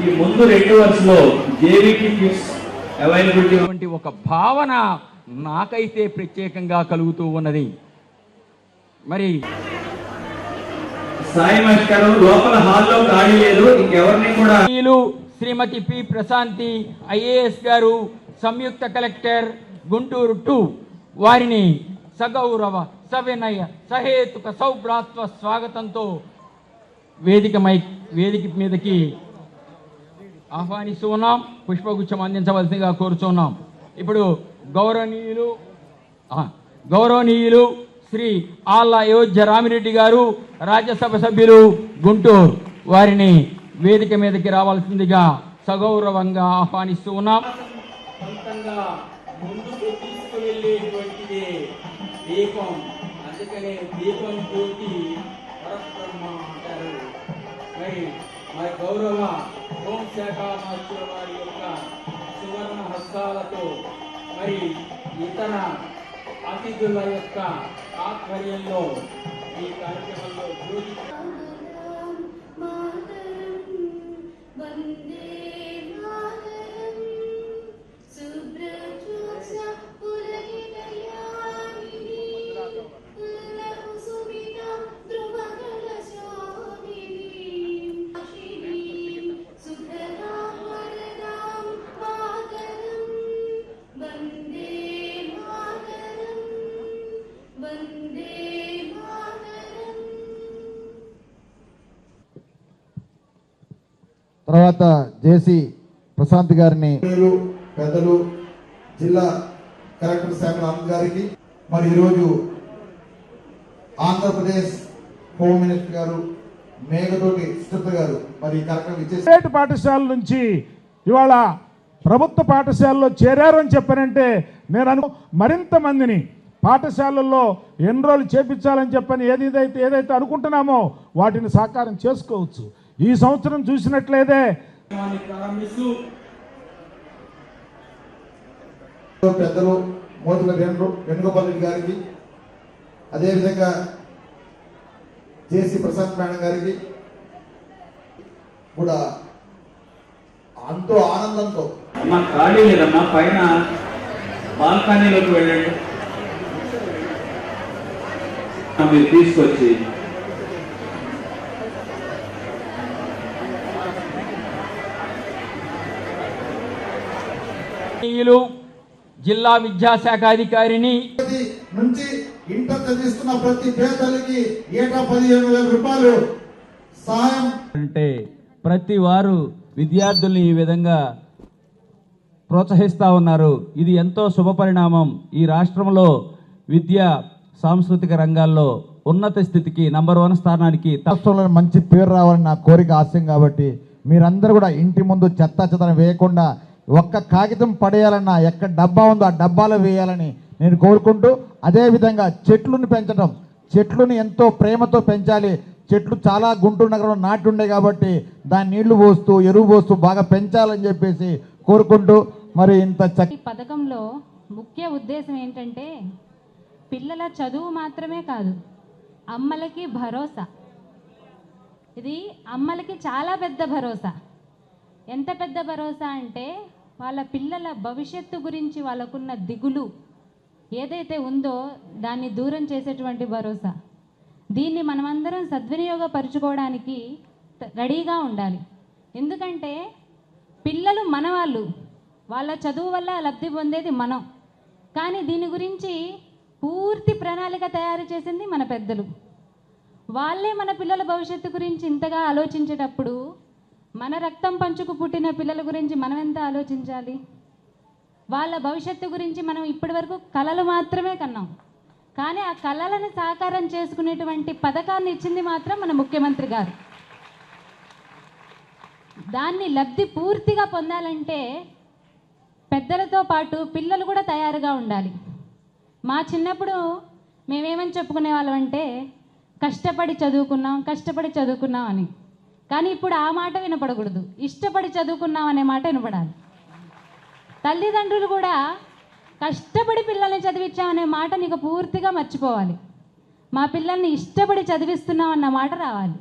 ఈ ముందు రెండు జేవికి కిట్స్ అవైలబిలిటీ ఒక భావన నాకైతే ప్రత్యేకంగా కలుగుతూ ఉన్నది. మరి సాయి లోపల హాల్లో ఖాళీ లేదు ఇంకెవరిని కూడా శ్రీమతి పి ప్రశాంతి ఐఏఎస్ గారు సంయుక్త కలెక్టర్ గుంటూరు టూ. వారిని సగౌరవ సవినయ సహేతుక సౌభ్రాత్వ స్వాగతంతో వేదికమై వేదిక మీదకి ఆహ్వానిస్తూ ఉన్నాం పుష్పగుచ్చం అందించవలసిందిగా కోరుచున్నాం. ఇప్పుడు గౌరవనీయులు గౌరవనీయులు శ్రీ ఆళ్ళ అయోధ్య రామిరెడ్డి గారు రాజ్యసభ సభ్యులు గుంటూరు వారిని వేదిక మీదకి రావాల్సిందిగా సగౌరవంగా ఆహ్వానిస్తూ ఉన్నాం ముందుకు తీసుకువెళ్ళేటువంటిది దీపం. అందుకనే దీపం జ్యోతి పరబ్రహ్మ అంటారు. మరి మరి గౌరవ హోంశాఖ మంత్రుల వారి యొక్క సువర్ణ హస్తాలతో మరి ఇతర అతిథుల యొక్క ఆధ్వర్యంలో ఈ కార్యక్రమంలో జ్యోతి తర్వాత జేసీ ప్రశాంత్ గారిని పెద్దలు జిల్లా కలెక్టర్ శాఖల ఆనంద్ గారికి మరి ఈరోజు ఆంధ్రప్రదేశ్ హోమ్ మినిస్టర్ గారు మేఘతోటి సుచిత్ర గారు మరి ఈ కార్యక్రమం ఇచ్చేసి ప్రైవేట్ పాఠశాల నుంచి ఇవాళ ప్రభుత్వ పాఠశాలలో చేరారని చెప్పారంటే నేను అను మరింత మందిని పాఠశాలల్లో ఎన్రోల్ చేపించాలని చెప్పని ఏదైతే ఏదైతే అనుకుంటున్నామో వాటిని సాకారం చేసుకోవచ్చు. ఈ సంవత్సరం చూసినట్లయితే పెద్దలు మోతుల వేణు వేణుగోపాల్ రెడ్డి గారికి అదేవిధంగా జేసీ ప్రశాంత్ మేడం గారికి కూడా ఎంతో ఆనందంతో. అమ్మ ఖాళీ లేదమ్మా పైన బాల్కనీలోకి వెళ్ళండి. మీరు తీసుకొచ్చి గౌరవనీయులు జిల్లా విద్యాశాఖ అధికారిని నుంచి ఇంటర్ చదివిస్తున్న ప్రతి పేదలకి ఏటా పదిహేను వేల రూపాయలు సహాయం. అంటే ప్రతి వారు విద్యార్థుల్ని ఈ విధంగా ప్రోత్సహిస్తూ ఉన్నారు. ఇది ఎంతో శుభపరిణామం ఈ రాష్ట్రంలో విద్య సాంస్కృతిక రంగాల్లో ఉన్నత స్థితికి నంబర్ వన్ స్థానానికి రాష్ట్రంలో మంచి పేరు రావాలని నా కోరిక ఆశయం కాబట్టి మీరందరూ కూడా ఇంటి ముందు చెత్త చెత్తను వేయకుండా ఒక్క కాగితం పడేయాలన్నా ఎక్కడ డబ్బా ఉందో ఆ డబ్బాలో వేయాలని నేను కోరుకుంటూ అదేవిధంగా చెట్లను పెంచడం చెట్లను ఎంతో ప్రేమతో పెంచాలి. చెట్లు చాలా గుంటూరు నగరంలో నాటి ఉండే కాబట్టి దాని నీళ్ళు పోస్తూ ఎరువు పోస్తూ బాగా పెంచాలని చెప్పేసి కోరుకుంటూ మరి ఇంత చక్క పథకంలో ముఖ్య ఉద్దేశం ఏంటంటే పిల్లల చదువు మాత్రమే కాదు అమ్మలకి భరోసా. ఇది అమ్మలకి చాలా పెద్ద భరోసా. ఎంత పెద్ద భరోసా అంటే వాళ్ళ పిల్లల భవిష్యత్తు గురించి వాళ్ళకున్న దిగులు ఏదైతే ఉందో దాన్ని దూరం చేసేటువంటి భరోసా. దీన్ని మనమందరం సద్వినియోగపరుచుకోవడానికి రెడీగా ఉండాలి. ఎందుకంటే పిల్లలు మనవాళ్ళు. వాళ్ళ చదువు వల్ల లబ్ధి పొందేది మనం. కానీ దీని గురించి పూర్తి ప్రణాళిక తయారు చేసింది మన పెద్దలు. వాళ్ళే మన పిల్లల భవిష్యత్తు గురించి ఇంతగా ఆలోచించేటప్పుడు మన రక్తం పంచుకు పుట్టిన పిల్లల గురించి మనం ఎంత ఆలోచించాలి? వాళ్ళ భవిష్యత్తు గురించి మనం ఇప్పటివరకు కళలు మాత్రమే కన్నాం. కానీ ఆ కళలను సాకారం చేసుకునేటువంటి పథకాన్ని ఇచ్చింది మాత్రం మన ముఖ్యమంత్రి గారు. దాన్ని లబ్ధి పూర్తిగా పొందాలంటే పెద్దలతో పాటు పిల్లలు కూడా తయారుగా ఉండాలి. మా చిన్నప్పుడు మేమేమని చెప్పుకునే వాళ్ళం అంటే కష్టపడి చదువుకున్నాం కష్టపడి చదువుకున్నాం అని. కానీ ఇప్పుడు ఆ మాట వినపడకూడదు. ఇష్టపడి చదువుకున్నాం అనే మాట వినపడాలి. తల్లిదండ్రులు కూడా కష్టపడి పిల్లల్ని చదివించామనే మాట నీకు పూర్తిగా మర్చిపోవాలి. మా పిల్లల్ని ఇష్టపడి చదివిస్తున్నాం అన్న మాట రావాలి.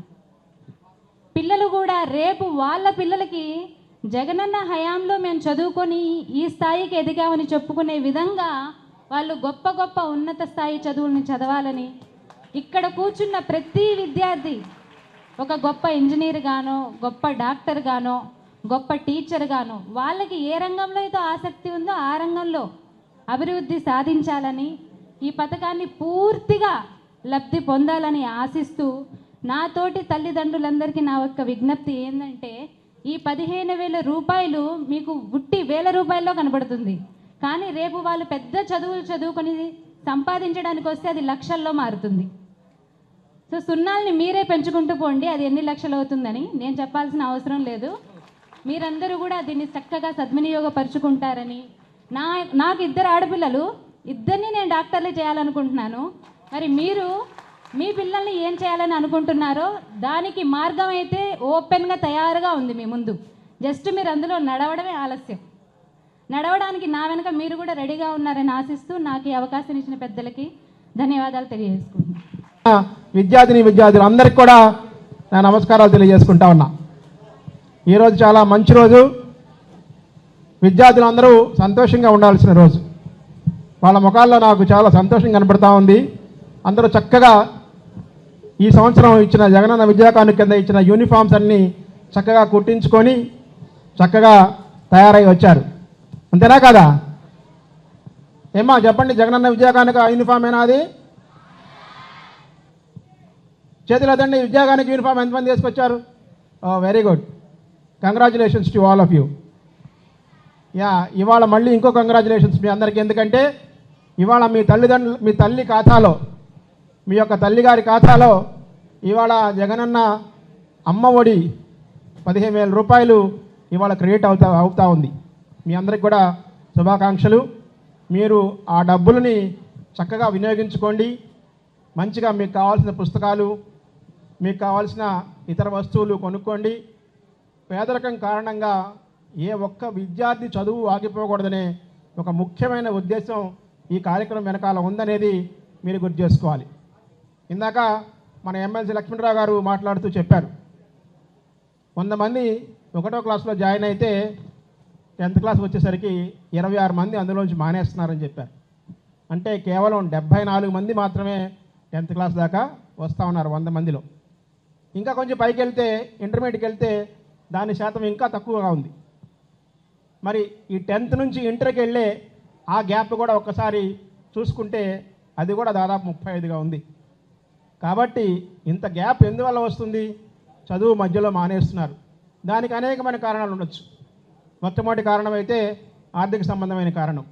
పిల్లలు కూడా రేపు వాళ్ళ పిల్లలకి జగనన్న హయాంలో మేము చదువుకొని ఈ స్థాయికి ఎదిగామని చెప్పుకునే విధంగా వాళ్ళు గొప్ప గొప్ప ఉన్నత స్థాయి చదువులను చదవాలని ఇక్కడ కూర్చున్న ప్రతి విద్యార్థి ఒక గొప్ప ఇంజనీర్ గాను గొప్ప డాక్టర్ గాను గొప్ప టీచర్ గాను వాళ్ళకి ఏ రంగంలో అయితే ఆసక్తి ఉందో ఆ రంగంలో అభివృద్ధి సాధించాలని ఈ పథకాన్ని పూర్తిగా లబ్ధి పొందాలని ఆశిస్తూ నాతోటి తల్లిదండ్రులందరికీ నా యొక్క విజ్ఞప్తి ఏంటంటే ఈ పదిహేను వేల రూపాయలు మీకు ఉట్టి వేల రూపాయల్లో కనబడుతుంది. కానీ రేపు వాళ్ళు పెద్ద చదువులు చదువుకొని సంపాదించడానికి వస్తే అది లక్షల్లో మారుతుంది. సో సున్నాల్ని మీరే పెంచుకుంటూ పోండి అది ఎన్ని లక్షలు అవుతుందని. నేను చెప్పాల్సిన అవసరం లేదు. మీరందరూ కూడా దీన్ని చక్కగా సద్వినియోగపరుచుకుంటారని. నా నాకు ఇద్దరు ఆడపిల్లలు ఇద్దరిని నేను డాక్టర్లే చేయాలనుకుంటున్నాను. మరి మీరు మీ పిల్లల్ని ఏం చేయాలని అనుకుంటున్నారో దానికి మార్గం అయితే ఓపెన్గా తయారుగా ఉంది మీ ముందు. జస్ట్ మీరు అందులో నడవడమే ఆలస్యం. నడవడానికి నా వెనుక మీరు కూడా రెడీగా ఉన్నారని ఆశిస్తూ నాకు ఈ అవకాశం ఇచ్చిన పెద్దలకి ధన్యవాదాలు తెలియజేసుకుంటున్నాను. విద్యార్థిని విద్యార్థులు అందరికి కూడా నా నమస్కారాలు తెలియజేసుకుంటా ఉన్నా. ఈరోజు చాలా మంచి రోజు. విద్యార్థులందరూ సంతోషంగా ఉండాల్సిన రోజు. వాళ్ళ ముఖాల్లో నాకు చాలా సంతోషం కనబడతా ఉంది. అందరూ చక్కగా ఈ సంవత్సరం ఇచ్చిన జగనన్న విద్యాకాను కింద ఇచ్చిన యూనిఫామ్స్ అన్నీ చక్కగా కుట్టించుకొని చక్కగా తయారై వచ్చారు. అంతేనా కదా? ఏమ్మా చెప్పండి జగనన్న విద్యాకానుక యూనిఫామ్ ఏనా అది? చేతులు అదండి ఉద్యోగానికి యూనిఫామ్ ఎంతమంది తీసుకొచ్చారు? Very good congratulations to all of you yeah ఇవాళ మళ్ళీ ఇంకో కంగ్రాచులేషన్స్ మీ అందరికీ. ఎందుకంటే ఇవాళ మీ తల్లిదండ్రులు మీ తల్లి ఖాతాలో మీ యొక్క తల్లిగారి ఖాతాలో ఇవాళ జగనన్న అమ్మ ఒడి పదిహేను వేల రూపాయలు ఇవాళ క్రియేట్ అవుతా అవుతా ఉంది. మీ అందరికి కూడా శుభాకాంక్షలు. మీరు ఆ డబ్బులని చక్కగా వినియోగించుకోండి. మంచిగా మీకు కావాల్సిన పుస్తకాలు మీకు కావాల్సిన ఇతర వస్తువులు కొనుక్కోండి. పేదరికం కారణంగా ఏ ఒక్క విద్యార్థి చదువు ఆగిపోకూడదనే ఒక ముఖ్యమైన ఉద్దేశం ఈ కార్యక్రమం వెనకాల ఉందనేది మీరు గుర్తు చేసుకోవాలి. ఇందాక మన ఎమ్మెల్సీ లక్ష్మణరావు గారు మాట్లాడుతూ చెప్పారు. వంద మంది ఒకటో క్లాస్లో జాయిన్ అయితే టెన్త్ క్లాస్ వచ్చేసరికి ఇరవై ఆరు మంది అందులోంచి మానేస్తున్నారని చెప్పారు. అంటే కేవలం డెబ్భై నాలుగు మంది మాత్రమే టెన్త్ క్లాస్ దాకా వస్తూ ఉన్నారు వంద మందిలో. ఇంకా కొంచెం పైకి వెళ్తే ఇంటర్మీడియట్కి వెళ్తే దాని శాతం ఇంకా తక్కువగా ఉంది. మరి ఈ టెన్త్ నుంచి ఇంటర్కి వెళ్ళే ఆ గ్యాప్ కూడా ఒక్కసారి చూసుకుంటే అది కూడా దాదాపు ముప్పై ఐదుగా ఉంది. కాబట్టి ఇంత గ్యాప్ ఎందువల్ల వస్తుంది? చదువు మధ్యలో మానేస్తున్నారు. దానికి అనేకమైన కారణాలు ఉండొచ్చు. మొట్టమొదటి కారణం అయితే ఆర్థిక సంబంధమైన కారణం.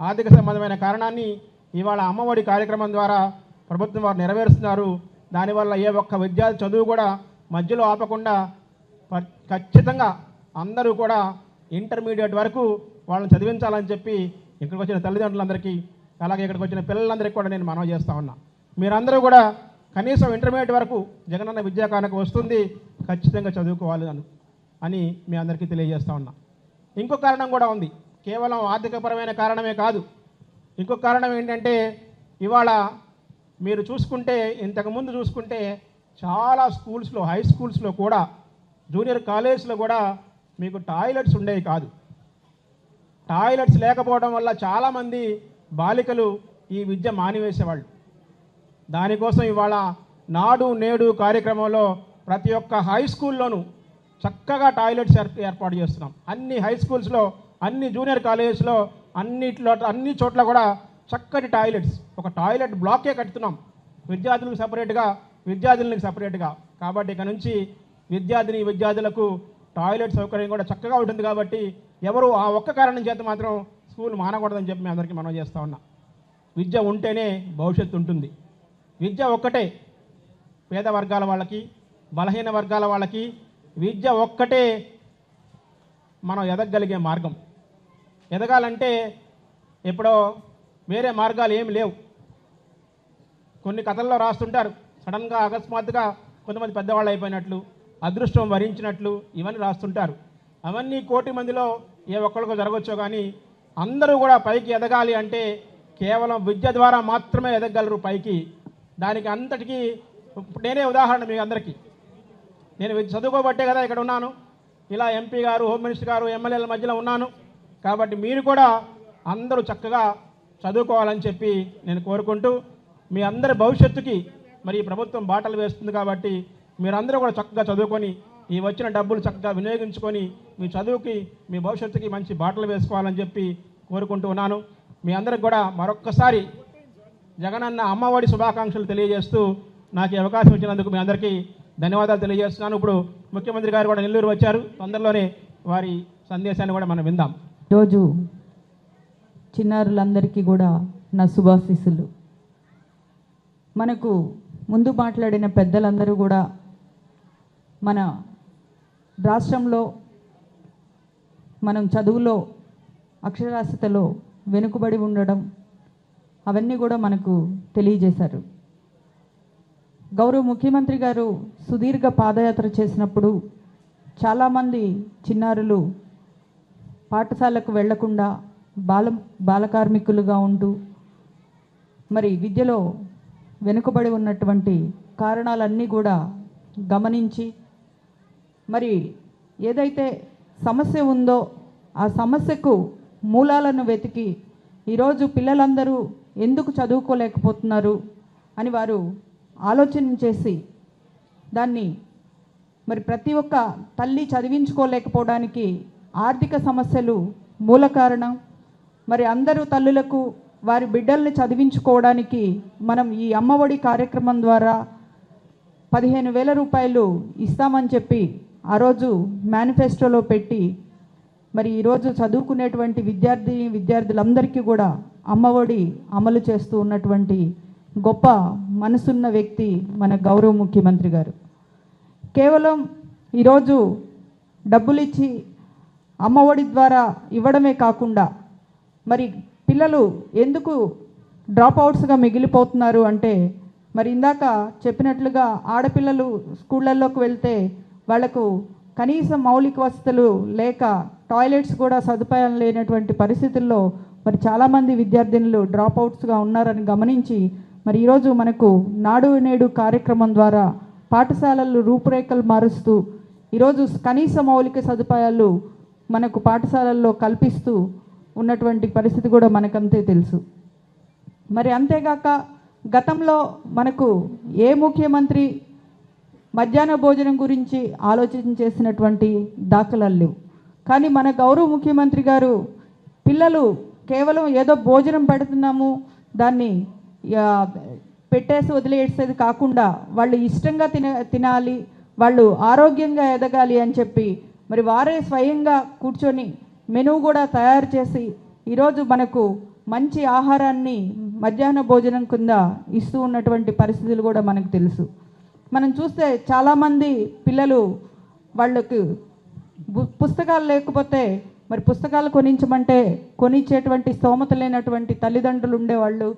ఆర్థిక సంబంధమైన కారణాన్ని ఇవాళ అమ్మఒడి కార్యక్రమం ద్వారా ప్రభుత్వం వారు నెరవేరుస్తున్నారు. దానివల్ల ఏ ఒక్క విద్యార్థి చదువు కూడా మధ్యలో ఆపకుండా ఖచ్చితంగా అందరూ కూడా ఇంటర్మీడియట్ వరకు వాళ్ళని చదివించాలని చెప్పి ఇక్కడికి వచ్చిన తల్లిదండ్రులందరికీ అలాగే ఇక్కడికి వచ్చిన పిల్లలందరికీ కూడా నేను మనవి చేస్తా ఉన్నా. మీరందరూ కూడా కనీసం ఇంటర్మీడియట్ వరకు జగనన్న విద్యా వస్తుంది ఖచ్చితంగా చదువుకోవాలి అని అని మీ అందరికీ తెలియజేస్తా ఉన్నా. ఇంకో కారణం కూడా ఉంది. కేవలం ఆర్థికపరమైన కారణమే కాదు. ఇంకొక కారణం ఏంటంటే ఇవాళ మీరు చూసుకుంటే ఇంతకుముందు చూసుకుంటే చాలా స్కూల్స్లో హై స్కూల్స్లో కూడా జూనియర్ కాలేజ్లో కూడా మీకు టాయిలెట్స్ ఉండేవి కాదు. టాయిలెట్స్ లేకపోవడం వల్ల చాలామంది బాలికలు ఈ విద్య మానివేసేవాళ్ళు. దానికోసం ఇవాళ నాడు నేడు కార్యక్రమంలో ప్రతి ఒక్క హై స్కూల్లోనూ చక్కగా టాయిలెట్స్ ఏర్పాటు చేస్తున్నాం. అన్ని హై స్కూల్స్లో అన్ని జూనియర్ కాలేజెస్లో అన్నిట్లో అన్ని చోట్ల కూడా చక్కటి టాయిలెట్స్. ఒక టాయిలెట్ బ్లాకే కడుతున్నాం విద్యార్థులకు సపరేట్గా విద్యార్థులకు సపరేట్గా. కాబట్టి ఇక నుంచి విద్యార్థిని విద్యార్థులకు టాయిలెట్ సౌకర్యం కూడా చక్కగా ఉంటుంది కాబట్టి ఎవరు ఆ ఒక్క కారణం చేత మాత్రం స్కూల్ మానకూడదని చెప్పి మేము అందరికీ మనం చేస్తా ఉన్నా. విద్య ఉంటేనే భవిష్యత్తు ఉంటుంది. విద్య ఒక్కటే పేద వర్గాల వాళ్ళకి బలహీన వర్గాల వాళ్ళకి విద్య ఒక్కటే మనం ఎదగగలిగే మార్గం. ఎదగాలంటే ఎప్పుడో వేరే మార్గాలు ఏమి లేవు. కొన్ని కథల్లో రాస్తుంటారు. సడన్గా అకస్మాత్తుగా కొంతమంది పెద్దవాళ్ళు అయిపోయినట్లు అదృష్టం వరించినట్లు ఇవన్నీ రాస్తుంటారు. అవన్నీ కోటి మందిలో ఏ ఒక్కరికో జరగచ్చో కానీ అందరూ కూడా పైకి ఎదగాలి అంటే కేవలం విద్య ద్వారా మాత్రమే ఎదగగలరు పైకి. దానికి అంతటికీ ఇప్పుడు నేనే ఉదాహరణ మీ అందరికీ. నేను చదువుకోబట్టే కదా ఇక్కడ ఉన్నాను. ఇలా ఎంపీ గారు హోమ్ మినిస్టర్ గారు ఎమ్మెల్యేల మధ్యలో ఉన్నాను. కాబట్టి మీరు కూడా అందరూ చక్కగా చదువుకోవాలని చెప్పి నేను కోరుకుంటూ మీ అందరి భవిష్యత్తుకి మరి ప్రభుత్వం బాటలు వేస్తుంది కాబట్టి మీరందరూ కూడా చక్కగా చదువుకొని ఈ వచ్చిన డబ్బులు చక్కగా వినియోగించుకొని మీ చదువుకి మీ భవిష్యత్తుకి మంచి బాటలు వేసుకోవాలని చెప్పి కోరుకుంటూ ఉన్నాను. మీ అందరికి కూడా మరొక్కసారి జగనన్న అమ్మఒడి శుభాకాంక్షలు తెలియజేస్తూ నాకు ఈ అవకాశం ఇచ్చినందుకు మీ అందరికీ ధన్యవాదాలు తెలియజేస్తున్నాను. ఇప్పుడు ముఖ్యమంత్రి గారు కూడా నెల్లూరు వచ్చారు. తొందరలోనే వారి సందేశాన్ని కూడా మనం విందాం. రోజు చిన్నారులందరికీ కూడా నా శుభాశీస్సులు. మనకు ముందు మాట్లాడిన పెద్దలందరూ కూడా మన రాష్ట్రంలో మనం చదువులో అక్షరాస్యతలో వెనుకబడి ఉండడం అవన్నీ కూడా మనకు తెలియజేశారు. గౌరవ ముఖ్యమంత్రి గారు సుదీర్ఘ పాదయాత్ర చేసినప్పుడు చాలామంది చిన్నారులు పాఠశాలకు వెళ్ళకుండా బాల బాలకార్మికులుగా ఉంటూ మరి విద్యలో వెనుకబడి ఉన్నటువంటి కారణాలన్నీ కూడా గమనించి మరి ఏదైతే సమస్య ఉందో ఆ సమస్యకు మూలాలను వెతికి ఈరోజు పిల్లలందరూ ఎందుకు చదువుకోలేకపోతున్నారు అని వారు ఆలోచన చేసి దాన్ని మరి ప్రతి ఒక్క తల్లి చదివించుకోలేకపోవడానికి ఆర్థిక సమస్యలు మూల కారణం. మరి అందరూ తల్లులకు వారి బిడ్డల్ని చదివించుకోవడానికి మనం ఈ అమ్మఒడి కార్యక్రమం ద్వారా పదిహేను వేల రూపాయలు ఇస్తామని చెప్పి ఆ రోజు మేనిఫెస్టోలో పెట్టి మరి ఈరోజు చదువుకునేటువంటి విద్యార్థి విద్యార్థులందరికీ కూడా అమ్మఒడి అమలు చేస్తూ ఉన్నటువంటి గొప్ప మనసున్న వ్యక్తి మన గౌరవ ముఖ్యమంత్రి గారు. కేవలం ఈరోజు డబ్బులిచ్చి అమ్మఒడి ద్వారా ఇవ్వడమే కాకుండా మరి పిల్లలు ఎందుకు డ్రాప్ అవుట్స్గా మిగిలిపోతున్నారు అంటే మరి ఇందాక చెప్పినట్లుగా ఆడపిల్లలు స్కూళ్ళల్లోకి వెళ్తే వాళ్ళకు కనీస మౌలిక వసతులు లేక టాయిలెట్స్ కూడా సదుపాయం లేనటువంటి పరిస్థితుల్లో మరి చాలామంది విద్యార్థినులు డ్రాప్ అవుట్స్గా ఉన్నారని గమనించి మరి ఈరోజు మనకు నాడు నేడు కార్యక్రమం ద్వారా పాఠశాలలు రూపురేఖలు మారుస్తూ ఈరోజు కనీస మౌలిక సదుపాయాలు మనకు పాఠశాలల్లో కల్పిస్తూ ఉన్నటువంటి పరిస్థితి కూడా మనకంతే తెలుసు. మరి అంతేగాక గతంలో మనకు ఏ ముఖ్యమంత్రి మధ్యాహ్న భోజనం గురించి ఆలోచన చేసినటువంటి దాఖలాలు లేవు. కానీ మన గౌరవ ముఖ్యమంత్రి గారు పిల్లలు కేవలం ఏదో భోజనం పెడుతున్నాము దాన్ని పెట్టేసి వదిలేసేది కాకుండా వాళ్ళు ఇష్టంగా తిన తినాలి వాళ్ళు ఆరోగ్యంగా ఎదగాలి అని చెప్పి మరి వారే స్వయంగా కూర్చొని మెనూ కూడా తయారు చేసి ఈరోజు మనకు మంచి ఆహారాన్ని మధ్యాహ్న భోజనం కింద ఇస్తూ ఉన్నటువంటి పరిస్థితులు కూడా మనకు తెలుసు. మనం చూస్తే చాలామంది పిల్లలు వాళ్ళకు పుస్తకాలు లేకపోతే మరి పుస్తకాలు కొనించమంటే కొనిచ్చేటువంటి స్తోమత లేనటువంటి తల్లిదండ్రులు ఉండేవాళ్ళు.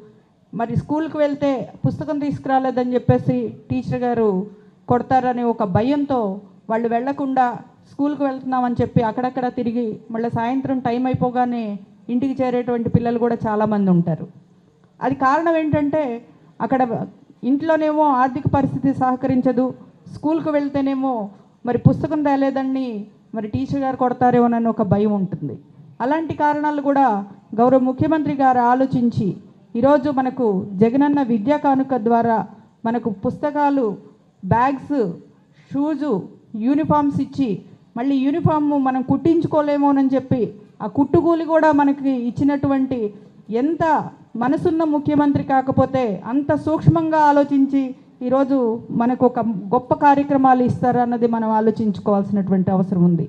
మరి స్కూల్కి వెళ్తే పుస్తకం తీసుకురాలేదని చెప్పేసి టీచర్ గారు కొడతారని ఒక భయంతో వాళ్ళు వెళ్ళకుండా స్కూల్కి వెళ్తున్నామని చెప్పి అక్కడక్కడ తిరిగి మళ్ళీ సాయంత్రం టైం అయిపోగానే ఇంటికి చేరేటువంటి పిల్లలు కూడా చాలామంది ఉంటారు. అది కారణం ఏంటంటే అక్కడ ఇంట్లోనేమో ఆర్థిక పరిస్థితి సహకరించదు. స్కూల్కి వెళ్తేనేమో మరి పుస్తకం తేలేదని మరి టీచర్ గారు కొడతారేమోనని ఒక భయం ఉంటుంది. అలాంటి కారణాలు కూడా గౌరవ ముఖ్యమంత్రి గారు ఆలోచించి ఈరోజు మనకు జగనన్న విద్యా కానుక ద్వారా మనకు పుస్తకాలు బ్యాగ్స్ షూజు యూనిఫామ్స్ ఇచ్చి మళ్ళీ యూనిఫామ్ మనం కుట్టించుకోలేమోనని చెప్పి ఆ కుట్టుకూలి కూడా మనకి ఇచ్చినటువంటి ఎంత మనసున్న ముఖ్యమంత్రి కాకపోతే అంత సూక్ష్మంగా ఆలోచించి ఈరోజు మనకు ఒక గొప్ప కార్యక్రమాలు ఇస్తారన్నది మనం ఆలోచించుకోవాల్సినటువంటి అవసరం ఉంది.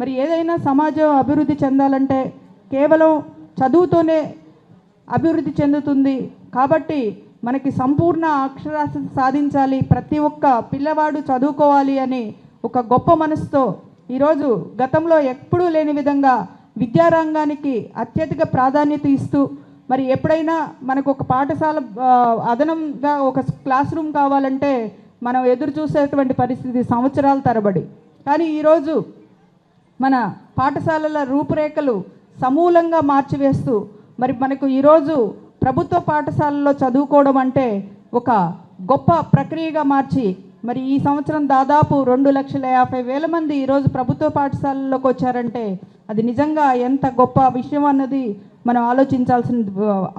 మరి ఏదైనా సమాజం అభివృద్ధి చెందాలంటే కేవలం చదువుతోనే అభివృద్ధి చెందుతుంది కాబట్టి మనకి సంపూర్ణ అక్షరాస్యత సాధించాలి ప్రతి ఒక్క పిల్లవాడు చదువుకోవాలి అని ఒక గొప్ప మనసుతో ఈరోజు గతంలో ఎప్పుడూ లేని విధంగా విద్యారంగానికి అత్యధిక ప్రాధాన్యత ఇస్తూ మరి ఎప్పుడైనా మనకు ఒక పాఠశాల అదనంగా ఒక క్లాస్ రూమ్ కావాలంటే మనం ఎదురు చూసేటువంటి పరిస్థితి సంవత్సరాల తరబడి. కానీ ఈరోజు మన పాఠశాలల రూపురేఖలు సమూలంగా మార్చివేస్తూ మరి మనకు ఈరోజు ప్రభుత్వ పాఠశాలలో చదువుకోవడం అంటే ఒక గొప్ప ప్రక్రియగా మార్చి మరి ఈ సంవత్సరం దాదాపు రెండు లక్షల యాభై వేల మంది ఈరోజు ప్రభుత్వ పాఠశాలల్లోకి వచ్చారంటే అది నిజంగా ఎంత గొప్ప విషయం అన్నది మనం ఆలోచించాల్సిన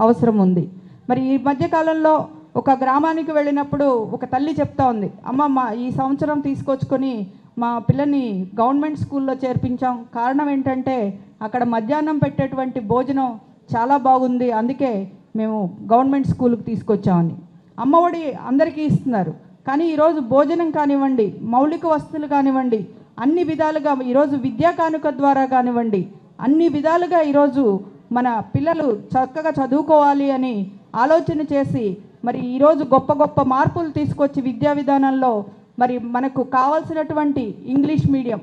అవసరం ఉంది. మరి ఈ మధ్యకాలంలో ఒక గ్రామానికి వెళ్ళినప్పుడు ఒక తల్లి చెప్తా ఉంది అమ్మ మా ఈ సంవత్సరం తీసుకొచ్చుకొని మా పిల్లని గవర్నమెంట్ స్కూల్లో చేర్పించాం. కారణం ఏంటంటే అక్కడ మధ్యాహ్నం పెట్టేటువంటి భోజనం చాలా బాగుంది అందుకే మేము గవర్నమెంట్ స్కూల్కి తీసుకొచ్చామని. అమ్మఒడి అందరికీ ఇస్తున్నారు. కానీ ఈరోజు భోజనం కానివ్వండి మౌలిక వస్తువులు కానివ్వండి అన్ని విధాలుగా ఈరోజు విద్యా కానుక ద్వారా కానివ్వండి అన్ని విధాలుగా ఈరోజు మన పిల్లలు చక్కగా చదువుకోవాలి అని ఆలోచన చేసి మరి ఈరోజు గొప్ప గొప్ప మార్పులు తీసుకొచ్చి విద్యా విధానంలో మరి మనకు కావాల్సినటువంటి ఇంగ్లీష్ మీడియం.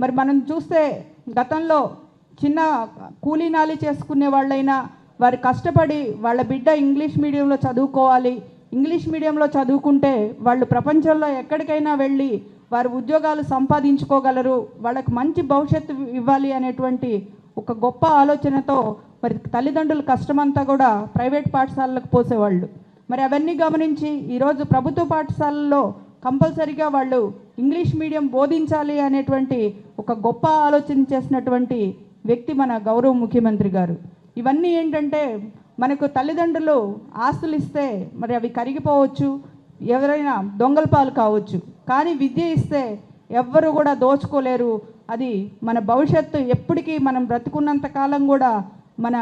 మరి మనం చూస్తే గతంలో చిన్న కూలీ నాలి చేసుకునే వాళ్ళైనా వారు కష్టపడి వాళ్ళ బిడ్డ ఇంగ్లీష్ మీడియంలో చదువుకోవాలి ఇంగ్లీష్ మీడియంలో చదువుకుంటే వాళ్ళు ప్రపంచంలో ఎక్కడికైనా వెళ్ళి వారు ఉద్యోగాలు సంపాదించుకోగలరు వాళ్ళకి మంచి భవిష్యత్తు ఇవ్వాలి అనేటువంటి ఒక గొప్ప ఆలోచనతో మరి తల్లిదండ్రుల కష్టమంతా కూడా ప్రైవేట్ పాఠశాలలకు పోసేవాళ్ళు. మరి అవన్నీ గమనించి ఈరోజు ప్రభుత్వ పాఠశాలల్లో కంపల్సరిగా వాళ్ళు ఇంగ్లీష్ మీడియం బోధించాలి అనేటువంటి ఒక గొప్ప ఆలోచన చేసినటువంటి వ్యక్తి మన గౌరవ ముఖ్యమంత్రి గారు. ఇవన్నీ ఏంటంటే మనకు తల్లిదండ్రులు ఆస్తులు ఇస్తే మరి అవి కరిగిపోవచ్చు ఎవరైనా దొంగల పాలు కావచ్చు. కానీ విద్య ఇస్తే ఎవ్వరు కూడా దోచుకోలేరు. అది మన భవిష్యత్తు ఎప్పటికీ మనం బ్రతుకున్నంత కాలం కూడా మన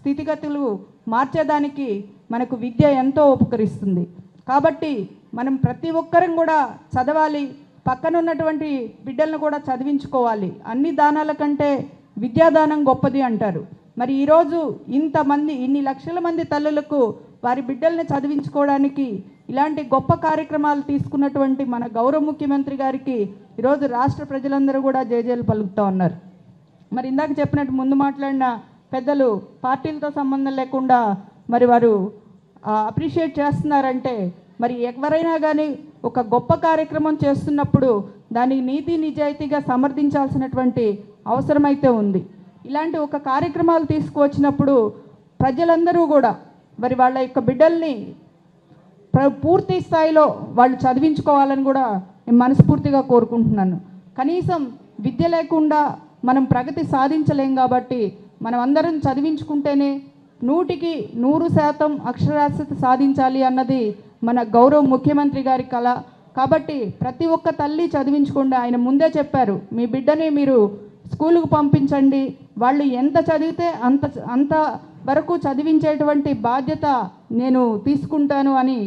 స్థితిగతులు మార్చేదానికి మనకు విద్య ఎంతో ఉపకరిస్తుంది. కాబట్టి మనం ప్రతి ఒక్కరం కూడా చదవాలి పక్కన ఉన్నటువంటి బిడ్డలను కూడా చదివించుకోవాలి. అన్ని దానాల కంటే విద్యాదానం గొప్పది అంటారు. మరి ఈరోజు ఇంతమంది ఇన్ని లక్షల మంది తల్లులకు వారి బిడ్డల్ని చదివించుకోవడానికి ఇలాంటి గొప్ప కార్యక్రమాలు తీసుకున్నటువంటి మన గౌరవ ముఖ్యమంత్రి గారికి ఈరోజు రాష్ట్ర ప్రజలందరూ కూడా జేజేలు పలుకుతూ ఉన్నారు. మరి ఇందాక చెప్పినట్టు ముందు మాట్లాడిన పెద్దలు పార్టీలతో సంబంధం లేకుండా మరి వారు అప్రిషియేట్ చేస్తున్నారంటే మరి ఎవరైనా కానీ ఒక గొప్ప కార్యక్రమం చేస్తున్నప్పుడు దానికి నీతి నిజాయితీగా సమర్థించాల్సినటువంటి అవసరమైతే ఉంది. ఇలాంటి ఒక కార్యక్రమాలు తీసుకువచ్చినప్పుడు ప్రజలందరూ కూడా మరి వాళ్ళ యొక్క బిడ్డల్ని పూర్తి స్థాయిలో వాళ్ళు చదివించుకోవాలని కూడా నేను మనస్ఫూర్తిగా కోరుకుంటున్నాను. కనీసం విద్య లేకుండా మనం ప్రగతి సాధించలేం కాబట్టి మనం అందరం చదివించుకుంటేనే నూటికి నూరు శాతం అక్షరాస్యత సాధించాలి అన్నది మన గౌరవ ముఖ్యమంత్రి గారి కళ కాబట్టి ప్రతి ఒక్క తల్లి చదివించకుండా. ఆయన ముందే చెప్పారు మీ బిడ్డని మీరు స్కూలుకు పంపించండి. వాళ్ళు ఎంత చదివితే అంత అంత వరకు చదివించేటువంటి బాధ్యత నేను తీసుకుంటాను అని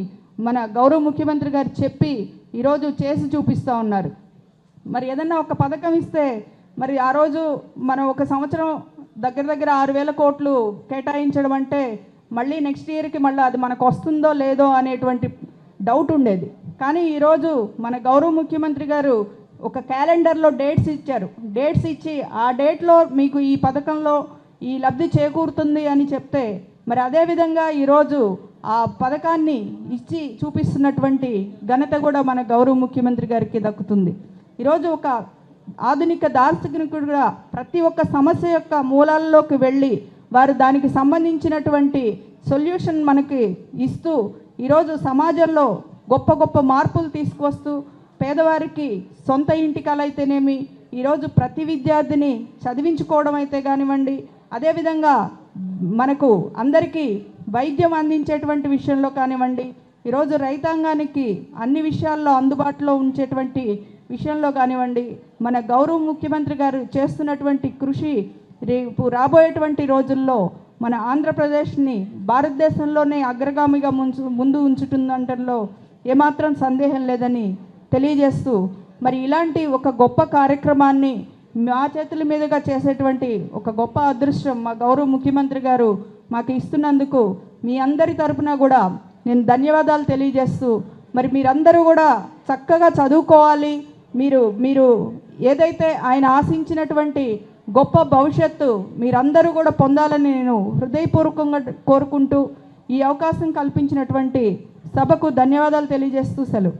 మన గౌరవ ముఖ్యమంత్రి గారు చెప్పి ఈరోజు చేసి చూపిస్తూ ఉన్నారు. మరి ఏదన్నా ఒక పథకం ఇస్తే మరి ఆ రోజు మనం ఒక సంవత్సరం దగ్గర దగ్గర ఆరు వేల కోట్లు కేటాయించడం అంటే మళ్ళీ నెక్స్ట్ ఇయర్కి మళ్ళీ అది మనకు వస్తుందో లేదో అనేటువంటి డౌట్ ఉండేది. కానీ ఈరోజు మన గౌరవ ముఖ్యమంత్రి గారు ఒక క్యాలెండర్లో డేట్స్ ఇచ్చారు. డేట్స్ ఇచ్చి ఆ డేట్లో మీకు ఈ పథకంలో ఈ లబ్ధి చేకూరుతుంది అని చెప్తే మరి అదేవిధంగా ఈరోజు ఆ పథకాన్ని ఇచ్చి చూపిస్తున్నటువంటి ఘనత కూడా మన గౌరవ ముఖ్యమంత్రి గారికి దక్కుతుంది. ఈరోజు ఒక ఆధునిక దార్శనికుడుగా ప్రతి ఒక్క సమస్య యొక్క మూలాల్లోకి వెళ్ళి వారు దానికి సంబంధించినటువంటి సొల్యూషన్ మనకి ఇస్తూ ఈరోజు సమాజంలో గొప్ప గొప్ప మార్పులు తీసుకువస్తూ పేదవారికి సొంత ఇంటి కల అయితేనేమి ఈరోజు ప్రతి విద్యార్థిని చదివించుకోవడం అయితే కానివ్వండి అదేవిధంగా మనకు అందరికీ వైద్యం అందించేటువంటి విషయంలో కానివ్వండి ఈరోజు రైతాంగానికి అన్ని విషయాల్లో అందుబాటులో ఉంచేటువంటి విషయంలో కానివ్వండి మన గౌరవ ముఖ్యమంత్రి గారు చేస్తున్నటువంటి కృషి రేపు రాబోయేటువంటి రోజుల్లో మన ఆంధ్రప్రదేశ్ని భారతదేశంలోనే అగ్రగామిగా ముంచు ముందు ఉంచుతుందంటంలో ఏమాత్రం సందేహం లేదని తెలియజేస్తూ మరి ఇలాంటి ఒక గొప్ప కార్యక్రమాన్ని మా చేతుల మీదుగా చేసేటువంటి ఒక గొప్ప అదృష్టం మా గౌరవ ముఖ్యమంత్రి గారు మాకు ఇస్తున్నందుకు మీ అందరి తరపున కూడా నేను ధన్యవాదాలు తెలియజేస్తూ మరి మీరందరూ కూడా చక్కగా చదువుకోవాలి. మీరు మీరు ఏదైతే ఆయన ఆశించినటువంటి గొప్ప భవిష్యత్తు మీరందరూ కూడా పొందాలని నేను హృదయపూర్వకంగా కోరుకుంటూ ఈ అవకాశం కల్పించినటువంటి సభకు ధన్యవాదాలు తెలియజేస్తూ సెలవు.